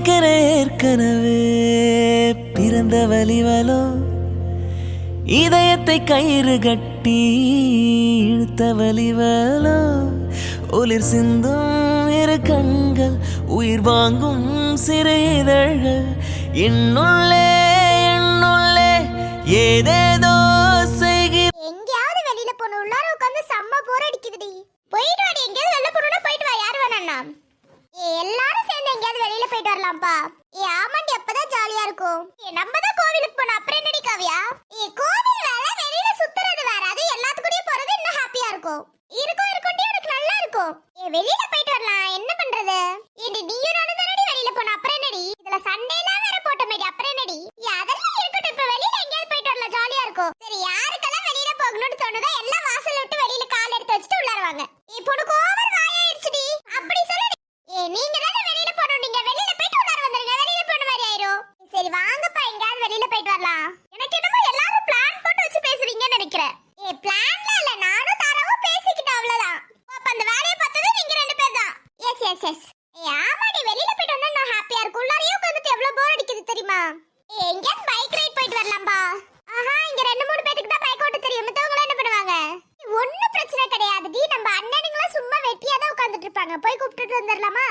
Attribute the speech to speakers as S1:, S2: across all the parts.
S1: எனக்கென ஏற்கனவே. பிறந்த வலிவலோ இதயத்தை கயிறு கட்டி இழுத்த வலிவலோ ஒளிர் சிந்தும் இரு கண்கள் உயிர் வாங்கும் சிறு இதழ்கள் என்னுள்ளே என்னுள்ளே ஏதேதோ செய்கிற
S2: எங்கேயாவது வெளியில போன உள்ளார உட்காந்து செம்ம போர் அடிக்குதுடி. போயிட்டு வாடி எங்கேயாவது வெளில போகணும்னா போயிட்டு வா யார் வேணாண்ணா எல்லாரும் சேர்ந்து எங்கேயாவது வெளியில போயிட்டு வரலாம்ப்பா. ஏ ஆமாண்டி அப்பதான் ஜாலியா இருக்கும். ஏ நம்ம தான் கோவிலுக்கு போனோம் அப்புறம் என்னடி காவியா? ஏ கோவில் வேற வெளியில சுத்துறது வேற. அது எல்லாத்துக்கூடயும் போறது இன்னும் ஹாப்பியா இருக்கும். இருக்கும் இருக்கும்டி உனக்கு நல்லா இருக்கும். ஏ வெளியில போயிட்டு வரலாம். என்ன பண்றது? ஏடி நீயும் நானும் தானடி வெளியில போனோம் அப்புறம் என்னடி? இதுல சண்டே எல்லாம் வேற போட்டோமேடி. அப்புறம் என்னடி? ஏ அதெல்லாம் இருக்கட்டும். இப்ப வெளியில எங்கேயாவது போயிட்டு வரலாம். ஜாலியா இருக்கும். சரி யாருக்கெல்லாம் வெளியில போகணும்னு தோணுதோ எல்லாம் வாசல் விட்டு வெளியில கால் எடுத்து வச்சுட்டு உள்ளார வாங்க இப்போ உனக்கு ஓவர் வாயாயிருச்சுடி அப்படி சொல்லுடி ஏ நீங்க தானே வெளியில போகணும் நீங்க வெளியில போயிட்டு உள்ளார வந்துருங்க வெளியில போன மாதிரி ஆயிரும் சரி வாங்கப்பா எங்கயாவது வெளியில போயிட்டு வரலாம் எனக்கு என்னமோ எல்லாரும் பிளான் போட்டு வச்சு பேசுறீங்கன்னு நினைக்கிறேன் ஏ பிளான்ல இல்ல நானும் தாராவும் பேசிக்கிட்டோம் அவ்வளவுதான் அப்ப அந்த வேலையை பார்த்தது நீங்க ரெண்டு பேர் தான் எஸ் எஸ் எஸ் ஏ ஆமாடி வெளியில போயிட்டு வந்தா நான் ஹாப்பியா இருக்கும் உள்ளாரையும் உட்காந்துட்டு எவ்வளவு போர் அடிக்குது தெரியுமா ஏ எங்கேயாவது பைக் ரைட் போயிட்டு வரலாம்பா ஆஹா இங்க ரெண்டு மூணு பேத்துக்கு தான் பைக் ஓட்ட தெரியும் மத்தவங்க என்ன பண்ணுவாங்க ஒண்ணும் பிரச்சனை கிடையாதுடி நம்ம அண்ணனுங்களாம் சும்மா வெட்டியா தான் உட்கார்ந்துட்டு இருப்பாங்க போய் கூப்பிட்டுட்டு வந்துடலாமா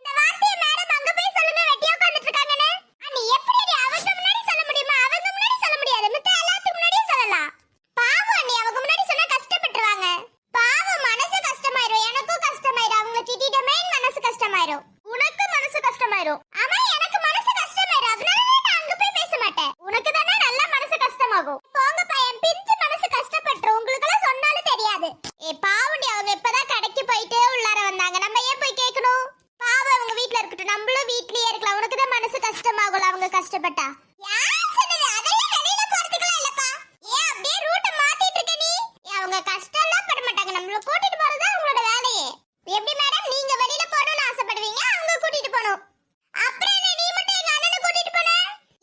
S2: இந்த வார்த்தையை மேடம் அங்க போய் சொல்லுங்க வெட்டியா உட்கார்ந்துட்டு இருக்காங்கன்னு ஆ, நீ எப்படி நீ அவங்க முன்னாடி சொல்ல முடியுமா அவங்க முன்னாடி சொல்ல முடியாது மித்த எல்லாத்துக்கு முன்னாடியும் சொல்லலாம் பாவம் நீ அவங்க முன்னாடி சொன்னா கஷ்டப்பட்டுருவாங்க பாவம் மனசு கஷ்டமாயிரும் எனக்கும் கஷ்டமாயிரும் அவங்க திட்டிட்டமே மனசு கஷ்டமாயிரும் உனக்கு மனசு கஷ்டமாயிரும் ஆமா எனக்கு மனசு கஷ்டமாயிரும் அதனால நான் அங்க போய் பேச மாட்டேன் உனக்கு தானே நல்லா மனசு கஷ்டமாகும் போங்க பையன் பிஞ்சு மனசு கஷ்டப்பட்டுரும் உங்களுக்கு எல்லாம் சொன்னாலும் தெரியாது ஏ பாவண்டி அவங்க இப்பதான் கடைக்கு போயிட்டு உள்ளார வந்தாங்க நம்ம ஏன் போய் கேட்கணும் பாவம் அவங்க வீட்ல இருக்கட்டும் நம்மளும் வீட்லயே இருக்கலாம் உனக்கு தான் மனசு கஷ்டமாகும்ல அவங்க கஷ்டப்பட்டா யார் சொன்னது அதெல்லாம் வெளியில போறதுக்குலாம் இல்லப்பா ஏன் அப்படியே ரூட்ட மாத்திட்டு இருக்க நீ ஏன் அவங்க கஷ்டம்லாம் பட மாட்டாங்க நம்மள கூட்டிட்டு போறது அவங்களோட வேலையே எப்படி மேடம் நீங்க வெளியில போகணும்னு ஆசைப்படுவீங்க அவங்க கூட்டிட்டு போகணும் அப்புறம் என்ன நீ மட்டும் எங்க அண்ணனை கூட்டிட்டு போன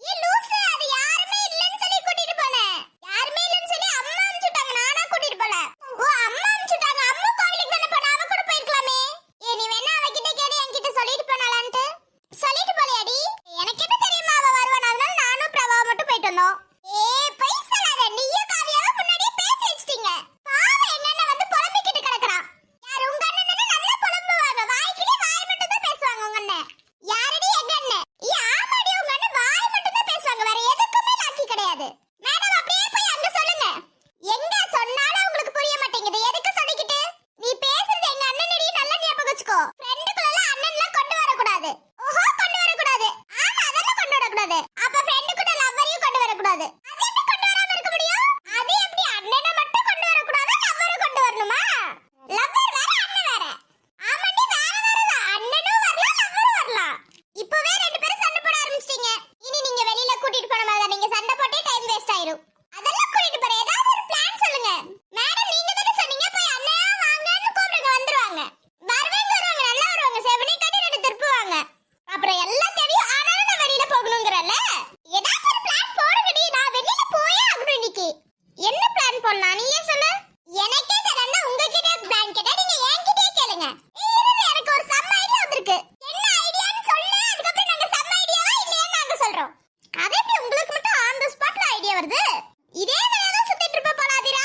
S2: ஏ லூசு அது யாருமே இல்லன்னு சொல்லி கூட்டிட்டு போனேன் யாருமே இல்லன்னு சொல்லி அம்மா அனுப்பிச்சுட்டாங்க நானா கூட்டிட்டு போல ஓ அம்மா அனுப்பிச்சுட்டாங்க அம்மா கோவிலுக்கு தானே போனா அவ கூட போயிருக்கலாமே ஏ நீ வேணா அவகிட்ட கேடு என்கிட்ட சொல்லிட்டு போனாலான்ட்டு சொல்லிட்டு போலையாடி எனக்கு என்ன தெரியுமா அவ வருவான் அதனால நானும் பிரபாவ மட்டும் போயிட்டு வந்தோம் ஏ பொய் சொல்லாத நீயும் காவியாவும் முன்னாடியே பேசி வச்சிட்டீங்க பாவம் என்னென்ன வந்து புலம்பிக்கிட்டு கிடக்குறான் யார் உங்க அண்ணன் தானே நல்லா புலம்புவாங்க வாய்க்கிலே வாய் மட்டும் தான் பேசுவாங்க உங்க அண்ணன் யாரடி எங்க அண்ணன் ஏ ஆமாடி உங்க அண்ணன் வாய் மட்டும் தான் பேசுவாங்க வேற எதுக்குமே லாக்கி கிடையாது மேடம் அப்படியே போய் அங்க சொல்லுங்க எங்க சொன்னாலும் உங்களுக்கு புரிய மாட்டேங்குது எதுக்கு சொல்லிக்கிட்டு நீ பேசுறது எங்க அண்ணனடி நல்லா ஞாபகம் வச்சுக்கோ ஃப்ரெண்டுக்குள்ள அண்ணன்லாம் கொண்டு கூடாது ஓஹோ கொண்டு வர கூடாது ஆமா அதெல்லாம் கொண்டு வர கூடாது அப்ப ஃப்ரெண்ட் கூட லவ்வரையும் கொண்டு வர கூடாது அது எப்படி கொண்டு வராம இருக்க முடியும்? அது எப்படி அண்ணனை மட்டும் கொண்டு வர கூடாது லவ்வரும் கொண்டு வரணுமா லவ்வர் வேற அண்ணன் வேற. ஆமாண்டி வேற வேற அண்ணனும் வரலாம் லவ்வரும் வரலாம். இப்பவே ரெண்டு பேரும் சண்டை போட ஆரம்பிச்சிட்டீங்க. இனி நீங்க வெளியில கூட்டிட்டு போன மாதிரி நீங்க சண்டை போட்டே டைம் வேஸ்ட் ஆயிரும் அதெல்லாம் கூட்டிட்டு போற ஏதாவது ஒரு பிளான் சொல்லுங்க மேடம் நீங்க தானே சொன்னீங்க போய் அண்ணா வாங்கன்னு கூப்பிடுங்க வந்துருவாங்க வருவேன்னு வருவாங்க நல்லா வருவாங்க செவனே கட்டி ரெண்டு திருப்புவாங்க அப்புறம் எல்லாம் தெரியும் ஆனாலும் நான் வெளியில போகணுங்கிறல்ல ஏதாச்சும் ஒரு பிளான் போடுங்கடி நான் வெளியில போயே ஆகணும் இன்னைக்கு என்ன பிளான் போடலாம் நீயே சொல்லு எனக்கே தெரியல உங்ககிட்ட பிளான் கேட்டா நீங்க என்கிட்டயே கேளுங்க ஏய், இருங்க, எனக்கு ஒரு இருக்கு. என்ன ஐடியான்னு சொல்லு. அதுக்கப்புறம் நாங்க ஐடியாவா இல்லையான்னு நாங்க சொல்றோம். அது எப்படி உங்களுக்கு மட்டும் ஆன் தி ஸ்பாட்ல ஐடியா வருது? இதே தான் சுத்திட்டு இருப்ப போல ஆதிரா.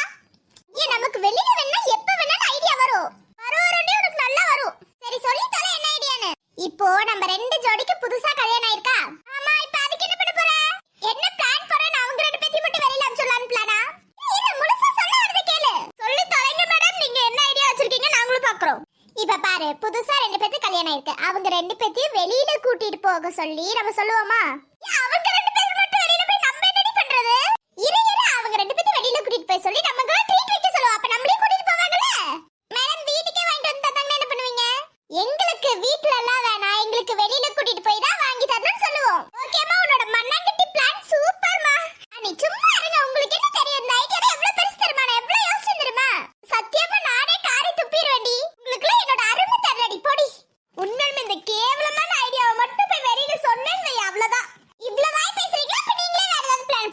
S2: ஏன் நமக்கு வெளியில வேணா எப்ப வேணாலும் ஐடியா வரும். வரும் உனக்கு நல்லா வரும். சரி சொல்லி என்ன ஐடியான்னு. இப்போ நம்ம ரெண்டு ஜோடிக்கு புதுசா கல்யாணம் ஆயிருக்கா? ஆமா இப்போ அதுக்கு என்ன பண்ண போற? என்ன பிளான் போறேன் அவங்க ரெண்டு பேத்தையும் மட்டும் வெளியில அனுப்பிச்சிடலாம்னு பிளானா இல்ல முழுசா சொல்ல வரத கேளு. சொல்லி தொலைங்க மேடம் நீங்க என்ன ஐடியா வச்சிருக்கீங்க நாங்களும் பாக்குறோம். இப்ப பாரு புதுசா ரெண்டு கல்யாணம் இருக்கு. அவங்க ரெண்டு பேத்தையும் வெளியில கூட்டிட்டு போக சொல்லி நம்ம சொல்லுவோமா?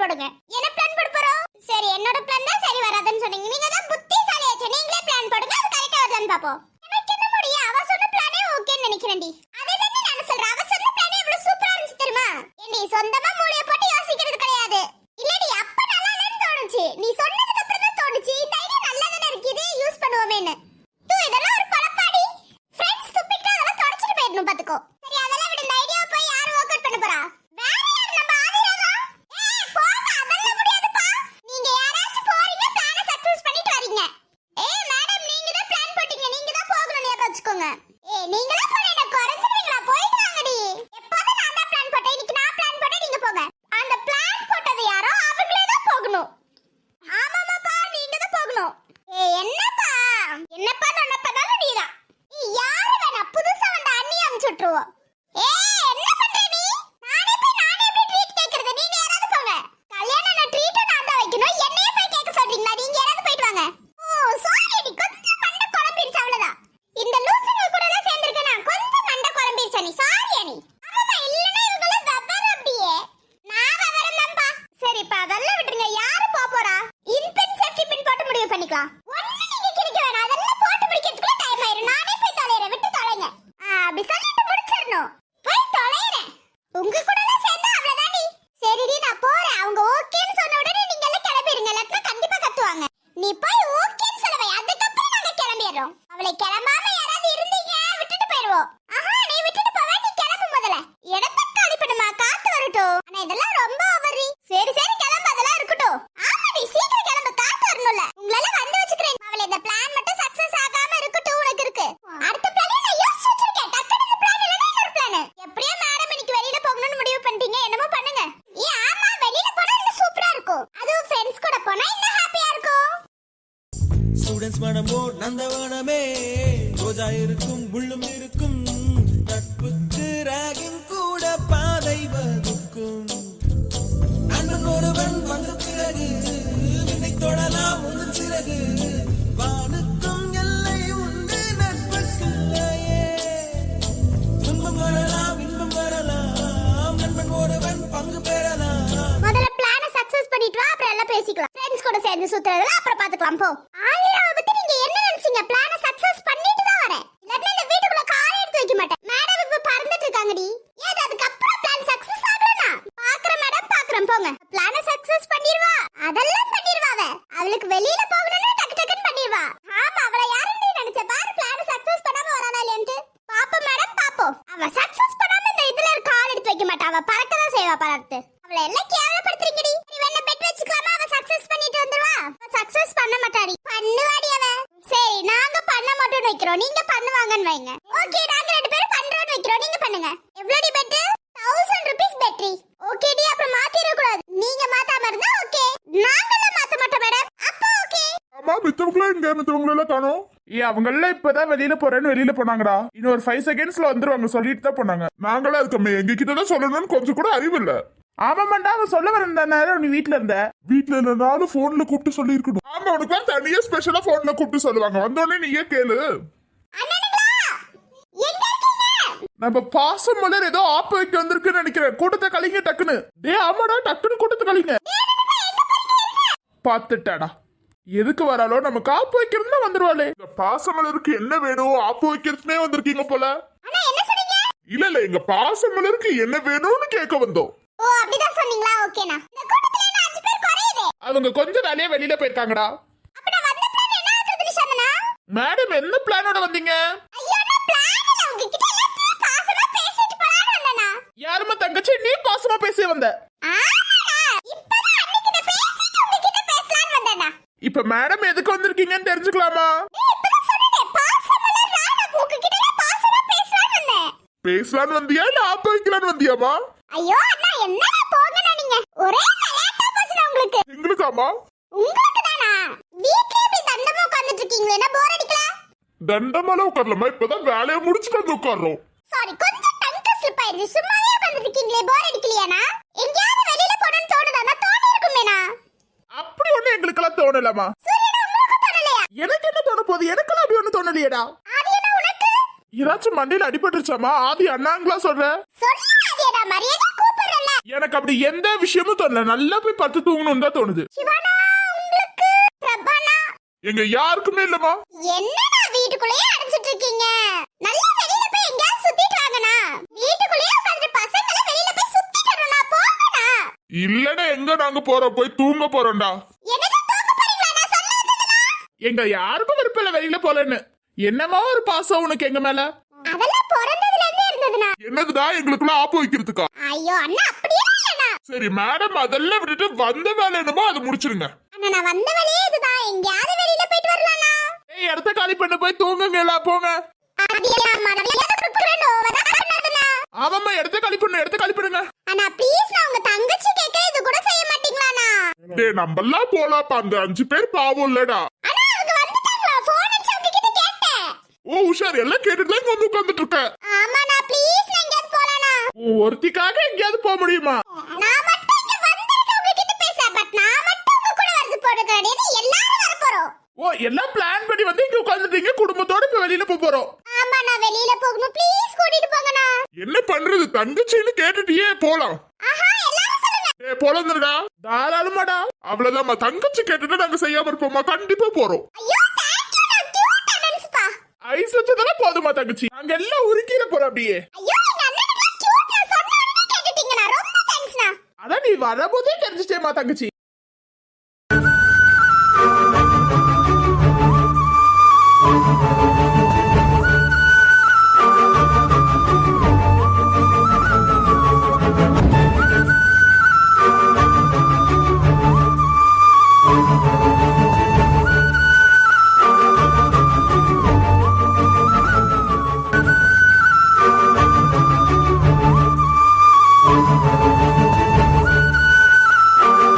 S2: பிளான் போடுங்க என்ன பிளான் போட போறோம்? சரி என்னோட பிளான் தான் சரி வராதுன்னு சொன்னீங்க. நீங்க தான் புத்திசாலியாச்சு. நீங்களே பிளான் போடுங்க. அது கரெக்டா வருதான்னு பாப்போம் எனக்கு என்ன முடியும்? அவ சொன்ன பிளானே ஓகேன்னு நினைக்கிறேன்டி. அதே தானே நான் சொல்றேன். அவ சொன்ன பிளானே எவ்வளவு சூப்பரா இருந்துச்சு தெரியுமா? என்னை சொந்தமா மூளைய போட்டு ஃப்ரெண்ட்ஸ் சுத்துறதுல அப்புறம் பாத்துக்கலாம் போ. ஆயிரம் பத்தி நீங்க என்ன நினைச்சீங்க? பிளான சக்சஸ் பண்ணிட்டு தான் வரேன். இல்லாட்டி இந்த வீட்டுக்குள்ள காலை எடுத்து வைக்க மாட்டேன். மேடம் இப்ப பறந்துட்டு இருக்காங்கடி. ஏது அதுக்கு அப்புறம் பிளான் சக்சஸ் ஆகலனா? பாக்குறேன் மேடம் பாக்குறேன் போங்க. பிளான சக்சஸ் பண்ணிடுவா. அதெல்லாம் பண்ணிடுவா அவ. அவளுக்கு வெளியில போகணும்னு டக்கு டக்குன்னு பண்ணிடுவா. ஆமா அவளை யாருன்னு நினைச்ச பாரு பிளான சக்சஸ் பண்ணாம வரானா இல்லையான்ட்டு. பாப்போம் மேடம் பாப்போம். அவ சக்சஸ் பண்ணாம இந்த இதுல கால் எடுத்து வைக்க மாட்டா. அவ பறக்க தான் செய்வா பறத்து அவளை எல்லாம் கேவலப்படுத்துறீங்கடி. நீ வேணா பெட் வச்சுக்கலாமா? அவ சக்சஸ் பண்ணிட்டு வந்துருவா. சக்சஸ் பண்ண மாட்டாடி. பண்ணுவாடி அவ. சரி நாங்க பண்ண மாட்டோம்னு வைக்கிறோம். நீங்க பண்ணுவாங்கன்னு வைங்க. ஓகே நாங்க ரெண்டு பேரும் பண்றோம்னு வைக்கிறோம். நீங்க பண்ணுங்க. எவ்வளோடி பெட் தௌசண்ட் ருபீஸ் பேட்டரி ஓகேடி அப்புறம் மாத்திர கூடாது நீங்க மாத்தாம இருந்தா ஓகே நாங்கெல்லாம் மாத்த மாட்டோம் மேடம் அப்போ ஓகே
S3: ஆமா மித்தவங்கள எங்க? மித்தவங்கள எல்லாம் காணோம். ஏ அவங்க எல்லாம் இப்பதான் வெளியில போறேன்னு வெளியில போனாங்கடா. இன்னும் ஒரு ஃபைவ் செகண்ட்ஸ்ல வந்துருவாங்க. சொல்லிட்டு தான் போனாங்க. நாங்களா இருக்கோமே. எங்க கிட்ட தான் சொல்லணும்னு கொஞ்சம் கூட அறிவு இல்ல. ஆமாமாண்டா அவன் சொல்ல வரேன் நேரம் நீ வீட்ல இருந்த? வீட்ல இல்லனாலும் போன்ல கூப்பிட்டு சொல்லி இருக்கணும் ஆமா உனக்கு தான் தனியா ஸ்பெஷலா போன்ல கூப்பிட்டு சொல்லுவாங்க. வந்தோடனே நீயே கேளு. நம்ம பாசம் மலர் ஏதோ ஆப்பு வைக்க வந்திருக்குன்னு நினைக்கிறேன். கூட்டத்தை கழிங்க டக்குன்னு. டே ஆமாடா டக்குன்னு கூட்டத்தை கழிங்க. பாத்துட்டாடா எதுக்கு வராளோ நம்ம காப்பு வைக்கிறதுனா வந்துருவாளே. இந்த பாசமலருக்கு என்ன வேணும்? ஆப்பு வைக்கிறதுனே வந்திருக்கீங்க போல. இல்ல இல்ல எங்க பாசமலருக்கு என்ன வேணும்னு கேட்க வந்தோம்.
S2: ஓ அப்படிதான் சொன்னீங்களா? ஓகேண்ணா இந்த கூட்டத்துல என்ன அஞ்சு பேர் குறையுது?
S3: அவங்க கொஞ்சம் வேலையா வெளியில போயிருக்காங்கடா.
S2: அப்ப நான் வந்த பிளான் என்ன ஆகுதுன்னு சொன்னனா?
S3: மேடம் என்ன பிளானோட வந்தீங்க?
S2: ஐயோ நான் பிளான் இல்ல. உங்ககிட்ட எல்லாத்தையும் பாசமா பேசிட்டு போலான்னு வந்தனா.
S3: யாருமா தங்கச்சி? நீ பாசமா பேசி வந்த. இப்ப மேடம் எதுக்கு வந்திருக்கீங்கன்னு தெரிஞ்சுக்கலாமா?
S2: பேசலான்னு
S3: வந்தியா? இல்ல ஆப்பு வைக்கலான்னு வந்தியாமா?
S2: ஐயோ அண்ணா என்னடா போங்கண்ணா நீங்க? ஒரே விளையாட்டா போச்சுனா உங்களுக்கு.
S3: எங்களுக்காமா
S2: உங்களுக்கு தானா வீட்லயே இப்படி தண்டமா உட்கார்ந்துட்டு இருக்கீங்களே என்ன போர் அடிக்கல?
S3: தண்டமெல்லாம் உட்காரலாமா இப்பதான் வேலையை முடிச்சுட்டு வந்து உட்கார்றோம்.
S2: சாரி கொஞ்சம் டங் ஸ்லிப் ஆயிருச்சு சும்மாவே உட்கார்ந்துட்டு இருக்கீங்களே போர் அடிக்கலையானா? எங்கேயாவது வெளியில போகணும்னு தோணுதானா தோணி இருக்குமேனா?
S3: அப்படி ஒண்ணு எங்களுக்கெல்லாம் தோணலாமா எனக்கு என்ன தோண போகுது? எனக்கெல்லாம் அப்படி ஒண்ணு தோணலையேடா.
S2: என்ன
S3: ஏதாச்சும் மண்டையில அடிபட்டுருச்சாமா ஆதி அண்ணாங்களா சொல்ற?
S2: சொல்லாதேடா மரியாதை
S3: எனக்கு அப்படி எந்த விஷயமும் தோணல. நல்லா போய் பத்து தூங்கணும்னு தான் தோணுது.
S2: சிவானா உங்களுக்கு பிரபானா
S3: எங்க யாருக்குமே இல்லம்மா.
S2: என்னடா வீட்டுக்குள்ளேயே அடைச்சிட்டு இருக்கீங்க? நல்லா வெளியில போய் எங்கயாவது சுத்திட்டு வாங்கண்ணா. வீட்டுக்குள்ளேயே உட்கார்ந்து பசங்க எல்லாம் வெளியில போய் சுத்திட்டு போங்கண்ணா.
S3: இல்லடா எங்க நாங்க போறோம்? போய் தூங்க போறோம்டா.
S2: என்னது தூங்க போறீங்களா? நான் சொல்ல வந்ததுனா
S3: எங்க யாருக்கும் விருப்பம் இல்ல வெளியில போலன்னு. என்னமா ஒரு பாசம் உனக்கு எங்க மேல. என்னதுடா எங்களுக்குள்ள ஆப்பு வைக்கிறதுக்கா?
S2: ஐயோ அண்ணா அப்படியே இல்லண்ணா
S3: சரி மேடம் அதெல்லாம் விட்டுட்டு வந்த வேலை என்னமோ அதை முடிச்சிருங்க.
S2: அண்ணா நான் வந்த வழியே இதுதான். எங்கயாவது வெளியில போயிட்டு வரலாம்னா
S3: ஏய் இடத்த காலி பண்ண போய் தூங்குங்க எல்லாம் போங்க.
S2: அப்படியே அம்மா மரியாதை கொடுக்குறேன் ஓவரா பண்ணாதண்ணா
S3: ஆமாம்மா இடத்த காலி பண்ணு இடத்த காலி பண்ணுங்க.
S2: அண்ணா ப்ளீஸ் நான் உங்க தங்கச்சி கேட்க இது கூட செய்ய மாட்டீங்களாண்ணா.
S3: டேய் நம்மெல்லாம் போலாப்பா அந்த அஞ்சு பேர் பாவம் இல்லடா.
S2: அண்ணா அவங்க வந்துட்டாங்களா? ஃபோன் அடிச்சு அவங்க கிட்ட கேட்டேன்.
S3: ஓ உஷார் எல்லாம் கேட்டுட்டு தான் இங்க வந்து உட்கார்ந்துட்டு இருக்க
S2: ப்ளீஸ் நான் எங்கேயாவது போலாண்ணா
S3: உன் ஒருத்திக்காக எங்கேயாவது போக முடியுமா?
S2: நான் மட்டும் இங்க வந்திருக்கேன் உங்ககிட்ட பேச பட் நான் மட்டும் உங்க கூட வரது போறது கிடையாது. எல்லாரும் வர போறோம்.
S3: ஓ எல்லாம் பிளான் பண்ணி வந்து இங்க உட்கார்ந்துட்டீங்க குடும்பத்தோட இப்ப வெளியில போக போறோம்.
S2: ஆமா நான் வெளியில போகணும். ப்ளீஸ் கூட்டிட்டு போங்கண்ணா.
S3: என்ன பண்றது தங்கச்சின்னு கேட்டுட்டியே போலாம்.
S2: ஆஹா எல்லாரும் சொல்லுங்க.
S3: ஏ போலந்துடா தாராளமாடா. அவ்வளவுதாம்மா தங்கச்சி கேட்டுட்டு நாங்க செய்யாம இருப்போம்மா கண்டிப்பா போறோம்.
S2: ஐயோ நான்
S3: ஐஸ் வச்சதெல்லாம் போதுமா தங்கச்சி. நாங்க எல்லாம் உருக்கிட போறோம் அப்படியே.
S2: ஐயோ
S3: அதான் நீ வரபோதே தெரிஞ்சிட்டேமா தங்கச்சி.